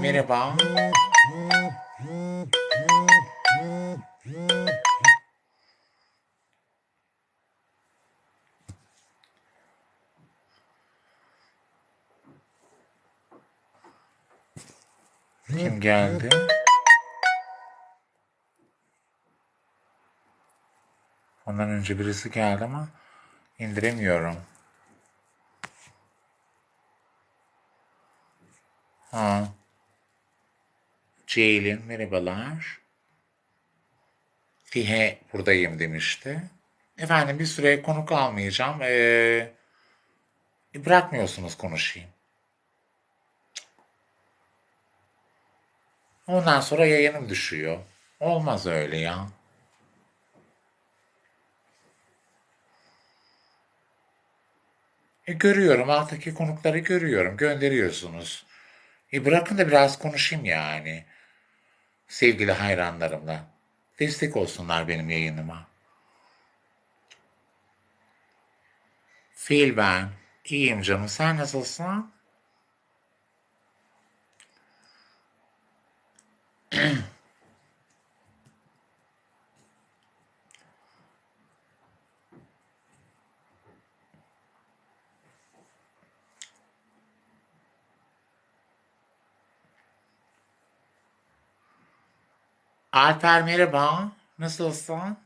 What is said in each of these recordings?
Merhaba. Kim geldi? Ondan önce birisi geldi ama indiremiyorum. Ha. Ceylin merhabalar. Fihe buradayım demişti. Efendim bir süre konuk almayacağım. Ee, bırakmıyorsunuz konuşayım. Ondan sonra yayınım düşüyor. Olmaz öyle ya. E, görüyorum alttaki konukları görüyorum. Gönderiyorsunuz. E, bırakın da biraz konuşayım yani. Sevgili hayranlarımla. Destek olsunlar benim yayınıma. Fil ben. İyiyim canım. Sen nasılsın? Alper merhaba. Nasılsın?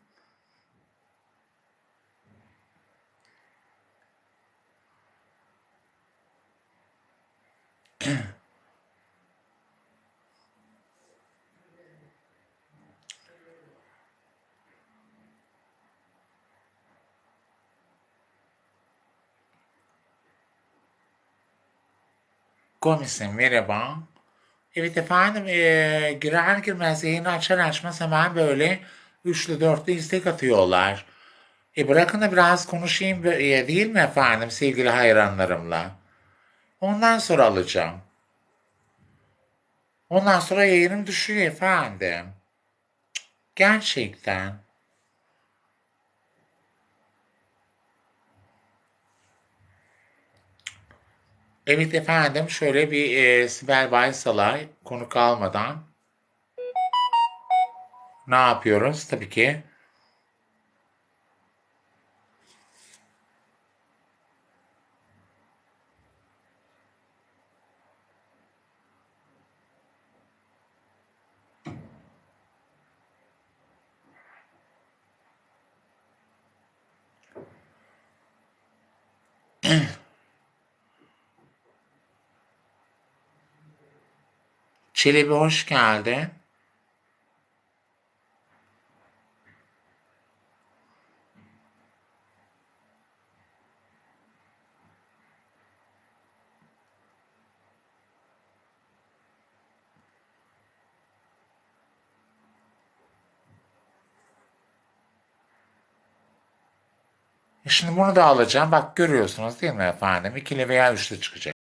Komisim merhaba. Evet efendim eee, girer girmez yayını açar açmaz hemen böyle üçlü dörtlü istek atıyorlar. E bırakın da biraz konuşayım e, değil mi efendim sevgili hayranlarımla? Ondan sonra alacağım. Ondan sonra yayınım düşüyor efendim. Gerçekten. Evet efendim şöyle bir e, Sibel Baysal'a konuk almadan ne yapıyoruz? Tabii ki Çelebi hoş geldin. E Şimdi bunu da alacağım. Bak görüyorsunuz değil mi efendim? İkili veya üçlü çıkacak.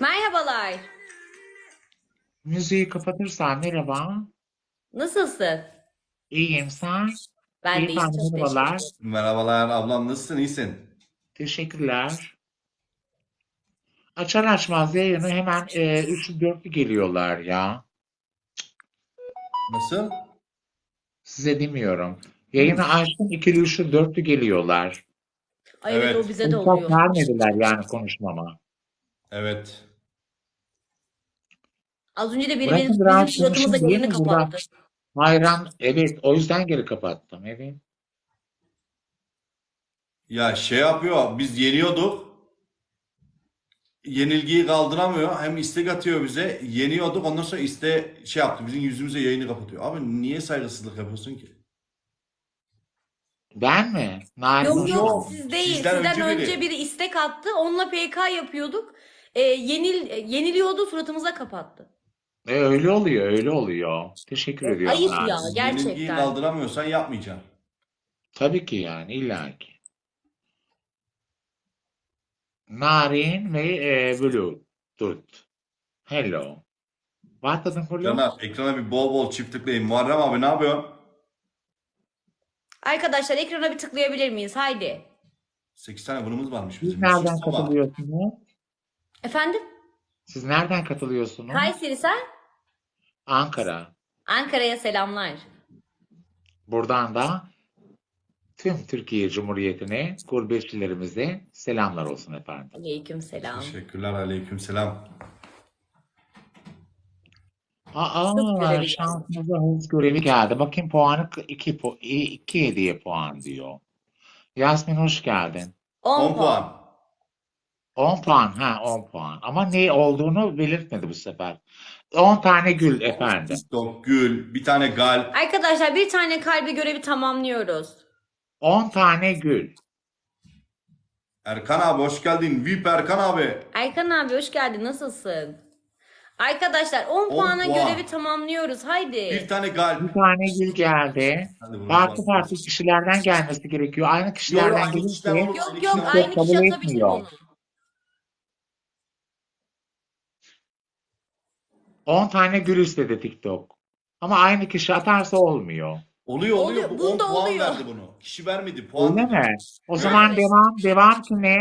Merhabalar. Müziği kapatırsan merhaba. Nasılsın? İyiyim sen. Ben İyi de çok teşekkür merhabalar. ederim. Merhabalar ablam nasılsın iyisin? Teşekkürler. Açar açmaz yayını hemen e, üçlü dörtlü geliyorlar ya. Nasıl? Size demiyorum. Yayını açtım ikili üçlü dörtlü geliyorlar. Ay evet, Evet. o bize de Fırsat oluyor. vermediler yani konuşmama. Evet. Az önce de biri Bırakın benim, bizim suratımıza konuşayım değil yayını mi? Burada kapattı. hayran evet o yüzden geri kapattım evet. Ya şey yapıyor biz yeniyorduk. Yenilgiyi kaldıramıyor. Hem istek atıyor bize. Yeniyorduk ondan sonra iste şey yaptı. Bizim yüzümüze yayını kapatıyor. Abi niye saygısızlık yapıyorsun ki? Ben mi? Narin yok Yok, siz değil. sizden Sizden önce önce, biri. biri istek attı. Onunla PK yapıyorduk. Ee, yenil, yeniliyordu suratımıza kapattı. E, öyle oluyor öyle oluyor. Teşekkür ediyorum. Ayıp Narin. ya Yenilgiyi gerçekten. kaldıramıyorsan yapmayacaksın. Tabii ki yani illaki. Narin ve e, Bluetooth. Hello. What dedin Hulyo? Ekrana, ekrana bir bol bol çift tıklayın. Muharrem abi ne yapıyorsun? Arkadaşlar ekrana bir tıklayabilir miyiz? Haydi. 8 tane bunumuz varmış Siz bizim. nereden katılıyorsunuz? Efendim? Siz nereden katılıyorsunuz? Kayseri sen? Ankara. Ankara'ya selamlar. Buradan da tüm Türkiye Cumhuriyeti'ne, gurbetçilerimize selamlar olsun efendim. Aleyküm selam. Teşekkürler aleykümselam. Aa, Hız görevi şansımıza hız görevi geldi. Bakayım puanı 2 pu 2 hediye puan diyor. Yasmin hoş geldin. 10 10 puan. 10 puan, ha 10 puan. Ama ne olduğunu belirtmedi bu sefer. 10 tane gül efendim. TikTok, gül, bir tane gal. Arkadaşlar bir tane kalbi görevi tamamlıyoruz. 10 tane gül. Erkan abi hoş geldin. VIP Erkan abi. Erkan abi hoş geldin. Nasılsın? Arkadaşlar 10 puana puan. görevi tamamlıyoruz. Haydi. Bir tane gal. Bir tane gül geldi. Hadi bunu Farklı bak. farklı kişilerden gelmesi gerekiyor. Aynı Yok, kişilerden aynı kişiler olur. Yok yok Yok, aynı kabul kişi atabilir etmiyor. onu. 10 tane gül istedi TikTok. Ama aynı kişi atarsa olmuyor. Oluyor oluyor. Oluyor, Bu 10 bunda puan oluyor. verdi bunu. Kişi vermedi. Puan Öyle mi? O zaman devam devam ki ne?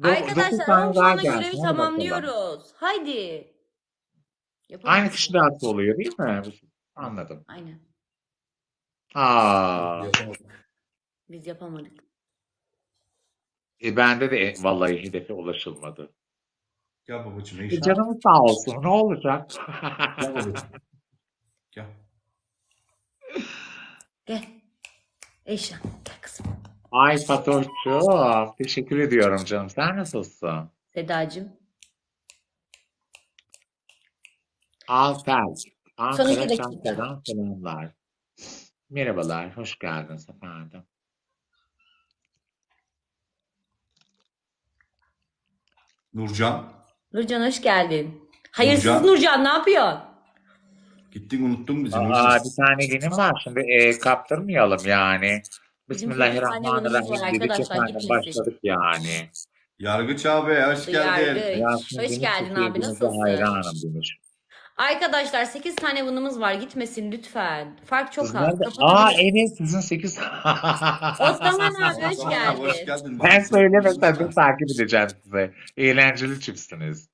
Do- dokuz Arkadaşlar tane 10 daha puana gelsin. görevi bakalım. tamamlıyoruz. Haydi. Yapalım. Aynı kişi de atsa oluyor değil mi? Anladım. Aynen. Aa, Biz yapamadık. e, bende de e, vallahi hedefe ulaşılmadı. Gel babacığım. E, Eyşan. canımız sağ olsun. Ne olacak? Gel babacığım. Gel. Gel. Eşan. Gel kızım. Ay Fatoş'cum. Teşekkür ediyorum canım. Sen nasılsın? Sedacığım. İki Ankara dakika. Çankaya'dan selamlar. Merhabalar. Hoş geldiniz efendim. Nurcan. Nurcan hoş geldin. Hayırsız Nurcan. Nurcan, ne yapıyorsun? Gittin unuttun bizi Aa, bir tane günüm var. Şimdi e, kaptırmayalım yani. Bizim Bismillahirrahmanirrahim var dedik arkadaşlar, efendim. gitmesin. Başladık yani. Yargıç abi hoş geldin. Yargı. Hoş geldin abi, "Hepinize nasılsın?" hayranım demiş. Arkadaşlar 8 tane bunumuz var. Gitmesin lütfen. Fark çok Siz az. Kapatabilir- Aa evet sizin 8. Osman abi hoş geldin. Hoş geldin. Ben söylemesem de takip edeceğim size. Eğlenceli çipsiniz.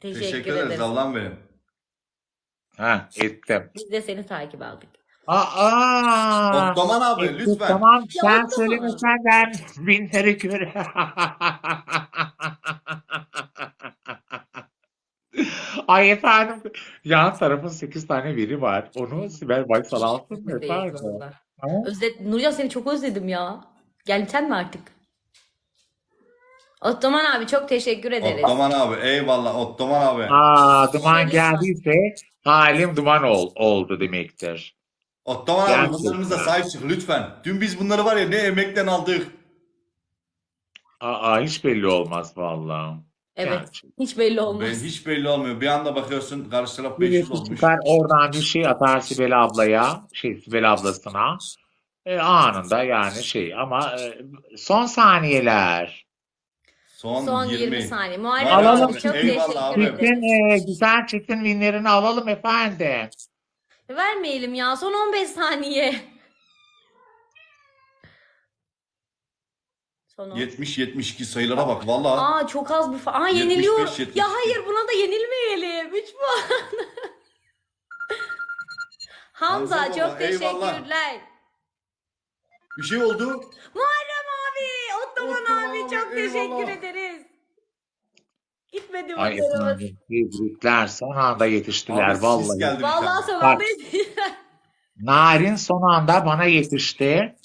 Teşekkür, Teşekkür ederiz. Allah'ım benim. Ha ettim. Biz de seni takip aldık. Aa! Ottoman abi ettik, lütfen. Tamam sen söylemesen ben binleri gör. Ay efendim yan tarafın 8 tane veri var. Onu Sibel Baysal alsın mı efendim? Özlet Nurcan seni çok özledim ya. Gel sen mi artık? Ottoman abi çok teşekkür ederiz. Ottoman abi eyvallah Ottoman abi. Aa, duman geldiyse halim duman ol, oldu demektir. Ottoman abi Gerçekten. bunlarımıza sahip çık lütfen. Dün biz bunları var ya ne emekten aldık. Aa, hiç belli olmaz vallahi. Evet. Gerçi. Hiç belli Ben olmaz. hiç belli olmuyor. Bir anda bakıyorsun karşı taraf 500 Birisi olmuş. çıkar oradan bir şey atar Sibel ablaya, şey Sibel ablasına. E, anında yani şey ama e, son saniyeler. Son, Son 20. 20 saniye. Muharrem Alalım. abi çok Eyvallah teşekkür abi. ederiz. Çiftin, e, güzel çiftin winlerini alalım efendim. Vermeyelim ya. Son 15 saniye. Son 10. 70-72 sayılara bak valla. Aa çok az bir fa- Aa 75, yeniliyor. 72. Ya hayır buna da yenilmeyelim. 3 puan. Hamza Hamza çok eyvallah. teşekkürler. Bir şey oldu. Muharrem abi, Ottoman Ottoman abi abi, çok teşekkür eyvallah. ederiz. Gitmedi Ay efendim tebrikler son anda yetiştiler Abi sis vallahi. geldi bir Vallahi tane. son Bak. anda Narin son anda bana yetişti.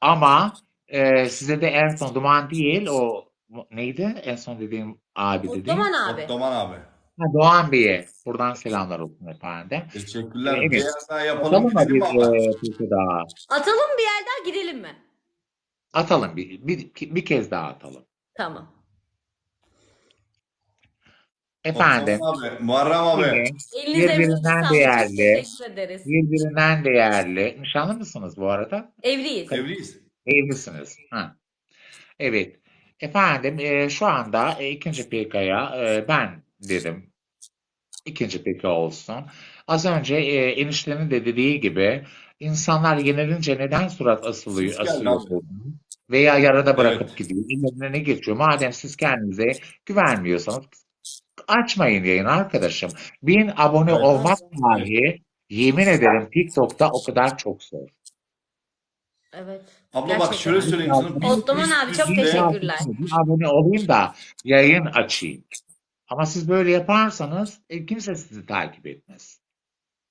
Ama e, size de en son Duman değil o neydi? En son dediğim abi dediğim. Ottoman abi. Ottoman abi. Ha, Doğan Bey'e buradan selamlar olsun efendim. Teşekkürler. Evet. Bir yer daha yapalım. Atalım mı Gidelim bir abla? e, peki daha? Atalım bir yer daha gidelim mi? Atalım bir, bir, bir kez daha atalım. Tamam. Efendim Ottoman abi. Muharrem abi. yine Elinize Birbirinden emeğinize sağlık. Çok değerli. Teşekkür ederiz. birbirinden değerli. Nişanlı mısınız bu arada? Evliyiz. Evliyiz. Evlisiniz. Ha. Evet. Efendim e, şu anda e, ikinci PK'ya e, ben dedim. İkinci peki olsun. Az önce e, eniştenin de dediği gibi insanlar yenilince neden surat asılıyor, abi. veya yarıda bırakıp Evet. gidiyor. Ellerine ne geçiyor? Madem siz kendinize güvenmiyorsanız açmayın yayını arkadaşım. Bin abone Evet. olmak dahi yemin ederim TikTok'ta o kadar çok zor. Evet. Abla bak Gerçekten. şöyle söyleyeyim sana. Biz Ottoman üst abi çok üste- teşekkürler. Bir abone olayım da yayın açayım. Ama siz böyle yaparsanız e, kimse sizi takip etmez.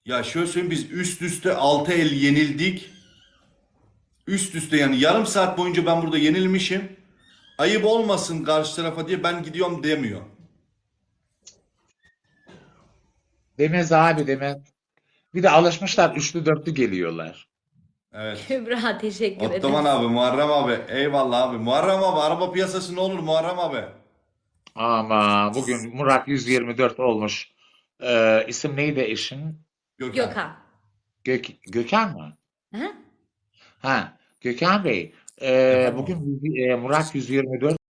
Ya şöyle söyleyeyim biz üst üste 6 el yenildik. Üst üste yani yarım saat boyunca ben burada yenilmişim. Ayıp olmasın karşı tarafa diye ben gidiyorum demiyor. Demez abi demez. Bir de alışmışlar üçlü dörtlü geliyorlar. Evet. Kübra teşekkür ederim. Ottoman abi, Muharrem abi. Eyvallah abi. Muharrem abi araba piyasası ne olur Muharrem abi? Ama bugün Murat 124 olmuş. Ee, isim neydi eşin? Gökhan. Gökhan. Gök, Gökhan mı? Hı? Ha, Gökhan Bey. e, Efendim? bugün e, Murat 124